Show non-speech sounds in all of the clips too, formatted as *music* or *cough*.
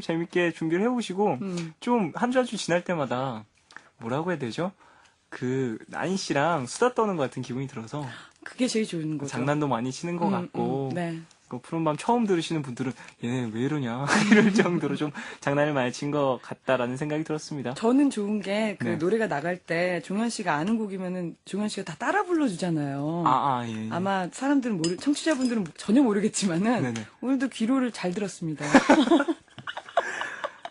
재밌게 준비를 해보시고 음. 좀한주 한 주 지날 때마다 뭐라고 해야 되죠? 그 나인 씨랑 수다 떠는 것 같은 기분이 들어서 그게 제일 좋은 거죠. 장난도 많이 치는 것 음, 같고 음, 네. 그 푸른밤 처음 들으시는 분들은 얘네 왜 이러냐 *laughs* 이럴 정도로 좀 장난을 많이 친 것 같다라는 생각이 들었습니다. 저는 좋은 게그 네. 노래가 나갈 때 종현 씨가 아는 곡이면은 종현 씨가 다 따라 불러주잖아요. 아, 아, 예, 예. 아마 사람들은 모르, 청취자분들은 전혀 모르겠지만은 네네. 오늘도 귀로를 잘 들었습니다. *laughs*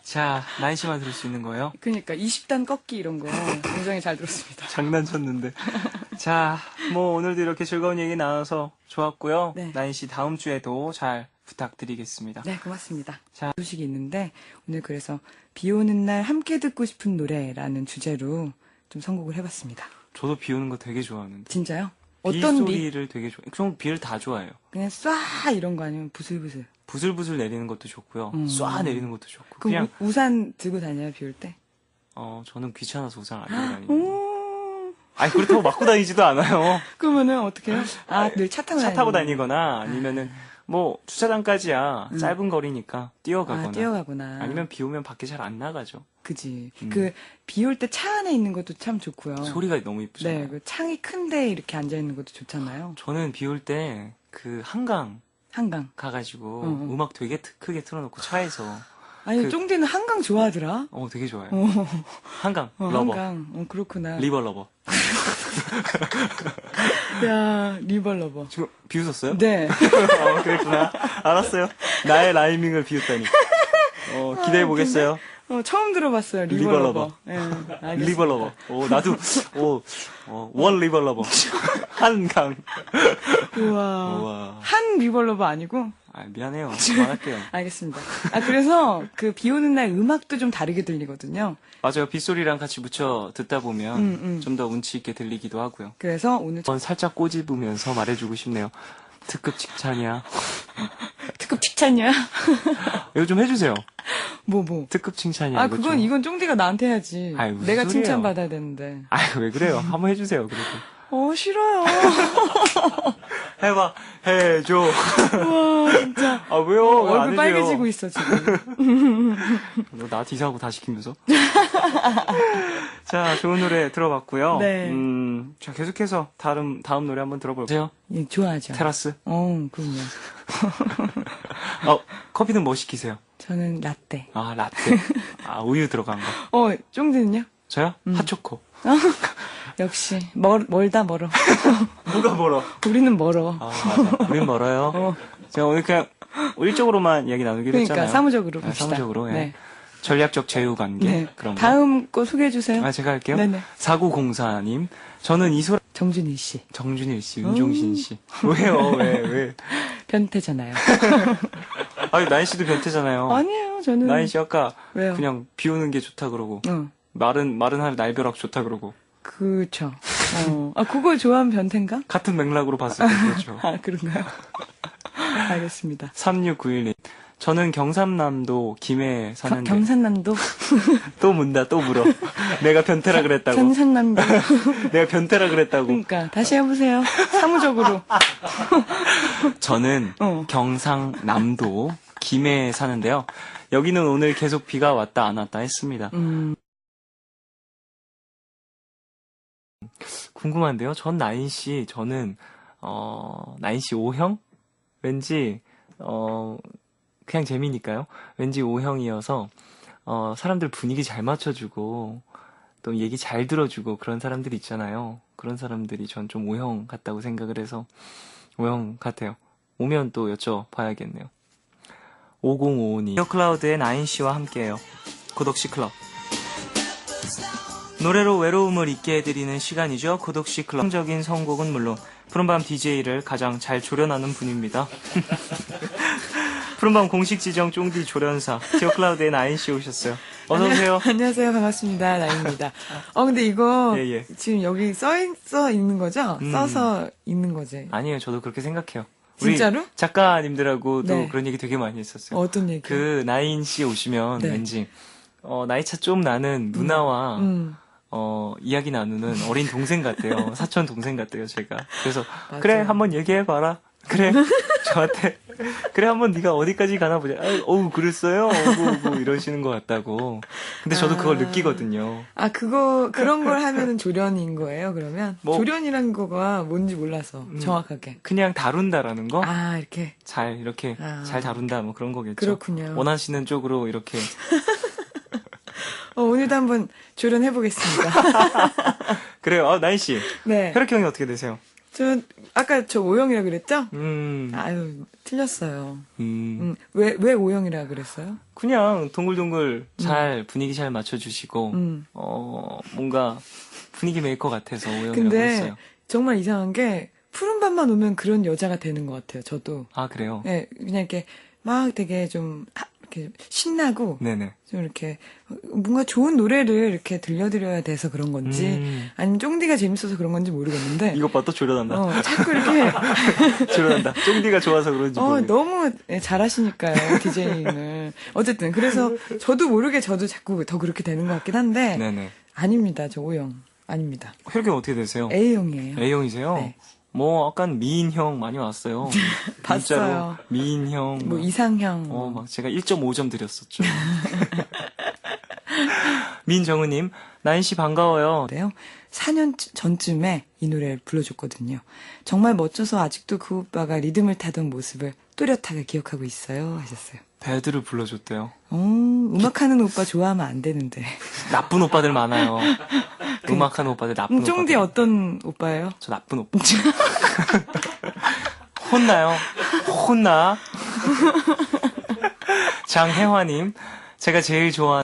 자, 씨만 들을 수 있는 거예요? 그러니까 20단 꺾기 이런 거 굉장히 잘 들었습니다. *laughs* 장난쳤는데. 자, 뭐 오늘도 이렇게 즐거운 얘기 나눠서 좋았고요. 네. 씨 다음 주에도 잘 부탁드리겠습니다. 네, 고맙습니다. 자. 소식이 있는데 오늘 그래서 비 오는 날 함께 듣고 싶은 노래라는 주제로 좀 선곡을 해봤습니다. 저도 비 오는 거 되게 좋아하는데. 진짜요? 비 어떤 비? 소리를 되게 좋아. 좀 비를 다 좋아해요. 그냥 쏴 이런 거 아니면 부슬부슬. 부슬부슬 내리는 것도 좋고요. 음. 쏴 내리는 것도 좋고. 그럼 그냥 우, 우산 들고 다녀요 비 올 때? 어 저는 귀찮아서 우산 안 들고 다니는. 오. 아니 그렇다고 맞고 다니지도 않아요. *laughs* 그러면은 어떻게 해요? 아, 늘 차 타고 차 타고 다니거나 아니면은 뭐 주차장까지야 음. 짧은 거리니까 뛰어가거나 아, 뛰어가구나. 아니면 비 오면 밖에 잘 안 나가죠. 그지. 음. 그, 비 올 때 차 안에 있는 것도 참 좋고요. 소리가 너무 이쁘잖아요. 네, 그 창이 큰데 이렇게 앉아 있는 것도 좋잖아요. 저는 비 올 때 그 한강 한강. 가가지고 응, 응. 음악 되게 트- 크게 틀어놓고 차에서 아니, 그- 쫑디는 한강 좋아하더라? 어 되게 좋아요. 어, 한강 어, 러버 한강. 어, 그렇구나. 리버 러버. *laughs* 야, 리벌러버. 지금 비웃었어요? 네. 어, *laughs* 그랬구나. 알았어요. 나의 라이밍을 비웃다니. 어, 기대해 보겠어요. 어, 처음 들어봤어요, 리벌러버. 리벌러버. 예, 알겠습니다. 리버 러버. 오, 나도 오, 어, 원 리버 러버. *laughs* 한강. 우와. 우와. 한 리벌러버 아니고? 아, 미안해요. 그만할게요. *laughs* 알겠습니다. 아, 그래서 그 비 오는 날 음악도 좀 다르게 들리거든요. 맞아요. 빗소리랑 같이 묻혀 듣다 보면 음, 음. 좀더 운치 있게 들리기도 하고요. 그래서 오늘 한번 살짝 꼬집으면서 말해주고 싶네요. 특급 칭찬이야. 특급 칭찬이야? *laughs* 이거 좀 해주세요. 뭐, 뭐. 특급 칭찬이야. 아, 그건 좀. 이건 쫑디가 나한테 해야지. 아이, 내가. 칭찬받아야 되는데. 아유, 왜 그래요? 한번 해주세요. 그래도. 어, 싫어요. *laughs* 해봐. 해줘. 우와, 진짜. 아, 왜요? 왜안 얼굴 해줘요? 빨개지고 있어, 지금. *laughs* 너나 디사하고 다 시키면서. *laughs* 자, 좋은 노래 들어봤고요. 네. 음, 자, 계속해서 다음, 다음 노래 한번 들어볼게요. 예, 좋아하죠. 테라스. 어, 그럼요. 어, 커피는 뭐 시키세요? 저는 라떼. 아, 라떼. 아, 우유 들어간 거. 어, 쫑디는요? 저요? 음. 핫초코. 역시, 멀, 멀다 멀어. *laughs* 뭐가 멀어? 우리는 멀어. 아, 맞아. 우린 멀어요. 어, 제가 오늘 그냥 일적으로만 이야기 나누기로 그러니까, 했잖아요. 사무적으로 네, 봅시다. 사무적으로, 예. 네. 전략적 제휴 관계. 네. 그런 거. 다음 거 소개해 주세요. 아, 제가 할게요. 네네. 4904님. 저는 이소라, 정준일 씨. 정준일 씨, 윤종신 씨. 왜요? 왜, 왜? *laughs* 변태잖아요. *laughs* 아니, 나인 씨도 변태잖아요. 아니에요, 저는. 나인 씨 아까 왜요? 그냥 비 오는 게 좋다 그러고, 응. 마른, 마른 하늘 날벼락 좋다 그러고, 그쵸. 어. 아, 그걸 좋아하면 변태인가? 같은 맥락으로 봤을 때 그렇죠. 아, 그런가요? *laughs* 알겠습니다. 3691님. 저는 경삼남도 김해에 겨- 사는데 경산남도? *laughs* 또 문다 또 물어. 내가 변태라 그랬다고. 경산남도. *laughs* 내가 변태라 그랬다고. 그러니까, 다시 해보세요. 사무적으로. 저는 어. 경상남도 김해에 사는데요. 여기는 오늘 계속 비가 왔다 안 왔다 했습니다. 음, 궁금한데요. 전 나인 씨 저는 어 나인 씨 O형 왠지 어 그냥 재미니까요. 왠지 O형이어서 어 사람들 분위기 잘 맞춰주고 또 얘기 잘 들어주고 그런 사람들 있잖아요. 그런 사람들이 전 좀 O형 같다고 생각을 해서 O형 같아요. 오면 또 여쭤봐야겠네요. 5055님 에어클라우드의 나인 씨와 함께해요. 고독시 클럽. 노래로 외로움을 잊게 해드리는 시간이죠. 고독시 클럽. 성적인 선곡은 물론 푸른밤 DJ를 가장 잘 조련하는 분입니다. *laughs* 푸른밤 공식 지정 쫑디 조련사 디어클라우드의 나인씨 오셨어요. 어서 오세요. 안녕하세요. 반갑습니다. 나입니다. 어, 근데 이거 예, 예. 지금 여기 써, 있, 써 있는 거죠? 음. 써서 있는 거지. 아니에요. 저도 그렇게 생각해요. 우리 진짜로? 작가님들하고도 네. 그런 얘기 되게 많이 했었어요. 어떤 얘기? 그 나인 씨 오시면 네. 왠지 어, 나이 차 좀 나는 누나와 음, 어, 이야기 나누는 어린 동생 같대요. *laughs* 사촌 동생 같대요, 제가. 그래서, 맞아요. 그래, 한번 얘기해봐라. 그래, *laughs* 저한테 그래 한번 네가 어디까지 가나 보자. 아, 어우 그랬어요. 어구 어구 이러시는 것 같다고. 근데 저도 그걸 아. 느끼거든요. 아, 그거, 그런 걸 하면은 *laughs* 조련인 거예요, 그러면? 뭐- 조련이란 거가 뭔지 몰라서, 음. 정확하게. 그냥 다룬다라는 거? 아, 이렇게. 잘 이렇게 아. 잘 다룬다 뭐 그런 거겠죠. 그렇군요. 원하시는 쪽으로 이렇게 어, 오늘도 한번 조련해 보겠습니다. *laughs* 그래요. 아, 나인 씨 네. 혈액 형이 어떻게 되세요? 저, 아까 저 O형이라 그랬죠? 음, 아유, 틀렸어요. 음, 음, 왜, 왜 O형이라 그랬어요? 그냥 동글동글 잘 분위기 잘 맞춰주시고 음. 어 뭔가 분위기 메이커 같아서 오형이라고 근데 했어요. 정말 이상한 게 푸른 밤만 오면 그런 여자가 되는 것 같아요, 저도. 아 그래요? 네, 그냥 이렇게 막 되게 좀, 하- 이렇게 신나고, 네네. 좀 이렇게 뭔가 좋은 노래를 이렇게 들려드려야 돼서 그런 건지, 음, 아니면 쫑디가 재밌어서 그런 건지 모르겠는데, *laughs* 이것 봐또 조련한다. 어, 자꾸 이렇게, *laughs* 조련한다. 쫑디가 좋아서 그런지 어, 너무 잘하시니까요, 디제잉을. 어쨌든, 그래서 저도 모르게 저도 자꾸 더 그렇게 되는 것 같긴 한데, 네네. 아닙니다, 저 O형. 아닙니다. 혈액 형 어떻게 되세요? A형이에요. A형이세요? 네. 뭐 약간 미인형 많이 왔어요. *laughs* *laughs* 봤어요. 미인형. 뭐 막. 이상형. 어, 막 제가 1.5점 드렸었죠. 민정우님, 나인 씨 반가워요. 인데요. 4년 전쯤에 이 노래를 불러줬거든요. 정말 멋져서 아직도 그 오빠가 리듬을 타던 모습을 또렷하게 기억하고 있어요. 하셨어요. 배드를 불러줬대요. 어, 음악하는 오빠 좋아하면 안 되는데. 나쁜 오빠들 많아요. *laughs* 음악하는 오빠들 나쁜 음, 쫑디. 어떤 오빠예요? 저 나쁜 오빠. *laughs* 혼나요? 혼나? *laughs* 장혜화님, 제가 제일 좋아하는